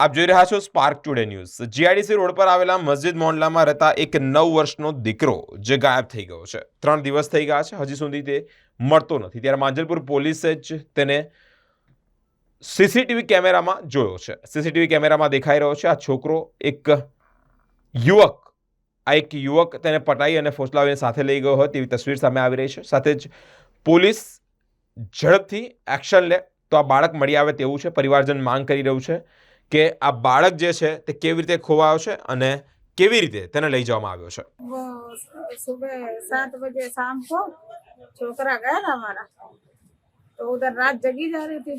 આપ જોઈ રહ્યા છો spark today news GIDC road પર આવેલા મસ્જિદ મોહલ્લામાં રહેતા એક નવ વર્ષનો દીકરો જે ગાયબ થઈ ગયો છે. ત્રણ દિવસ થઈ ગયા છે, હજી સુધી તે મળતો નથી. ત્યારે માંજલપુર પોલીસે જ તેને સીસીટીવી કેમેરામાં જોયો છે. સીસીટીવી કેમેરામાં દેખાઈ રહ્યો છે, આ છોકરો એક યુવક, આ એક યુવક તેને પટાઈ અને ફોસલાવીને સાથે લઈ ગયો હોય તેવી તસવીર સામે આવી રહી છે. સાથે જ પોલીસ ઝડપથી એક્શન લે તો આ બાળક મળી આવે તેવું છે. પરિવારજન માંગ કરી રહ્યું છે. કે આ બાળક જે છે તે કેવી રીતે ખોવાયો છે અને કેવી રીતે તેને લઈ જવામાં આવ્યો છે वो सुबह सात बजे शाम को छोकरा गया था हमारा तो उधर रात जगी जा रही थी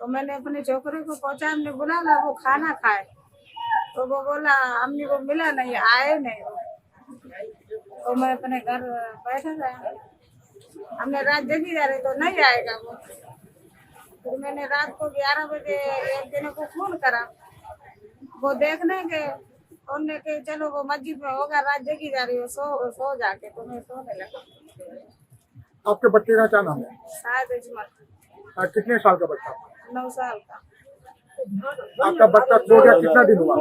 तो मैंने अपने छोकरे को पहुंचा हमने बुलाया वो खाना खाए तो वो बोला अम्मी को मिला नहीं आए नहीं वो तो मैं अपने घर बैठा रहा हमने रात जगी जा रही तो नहीं आएगा वो फिर मैंने रात को ग्यारह बजे एक दिन को फ़ोन करा। वो देखने के उनने के चलो वो मस्जिद में होगा रात जगी जा रही हो सो सो जाके तो मैं सोने लगा। आपके बच्चे का क्या नाम है? शायद अजमल कितने साल का बच्चा? नौ साल का। आपका बच्चा खो गया कितना दिन हुआ?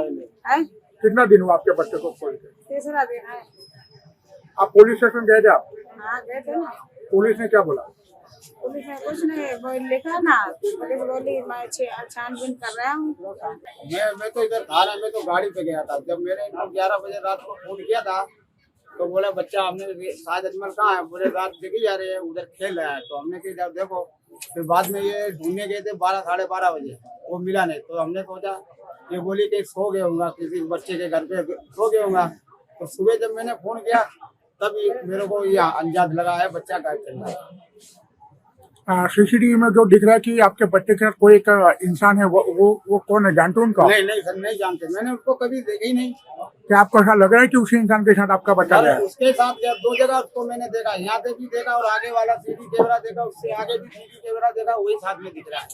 है? कितना दिन हुआ आपके बच्चे को खोल के? तीसरा दिन है। आप पुलिस स्टेशन गए थे आप? हाँ गए थे ना। पुलिस ने क्या बोला? मैं मैं तो इधर तो गाड़ी पे गया था। जब मेरे इनको ग्यारह बजे रात को फ़ोन किया था तो बोले, बच्चा, हमने शायद अजमल कहाँ है? बोले, रात देखी जा रही है, उधर खेल रहा है। तो हमने कहा जब देखो। फिर बाद में ये ढूँढने गए थे बारह, साढ़े बारह बजे, वो मिला नहीं। तो हमने सोचा, ये बोली कि सो गया होगा किसी बच्चे के घर पे सो गया होगा तो सुबह जब मैंने फ़ोन किया तब मेरे को यह अंदाज लगा है, बच्चा गायब चल रहा है। सीसीटीवी में जो दिख रहा है कि आपके बच्चे के साथ कोई एक इंसान है वो वो वो कौन है? जानते हो उनका? नहीं नहीं सर नहीं जानते। मैंने उसको कभी देखा ही नहीं। क्या आपको ऐसा लग रहा है कि उसी इंसान के साथ आपका बच्चा गया है? उसके साथ दो जगह उसको मैंने देखा। यहाँ पे भी देखा और आगे वाला सीसी कैमरा देखा उससे आगे भी सीडी कैमरा देखा वही साथ में दिख रहा है।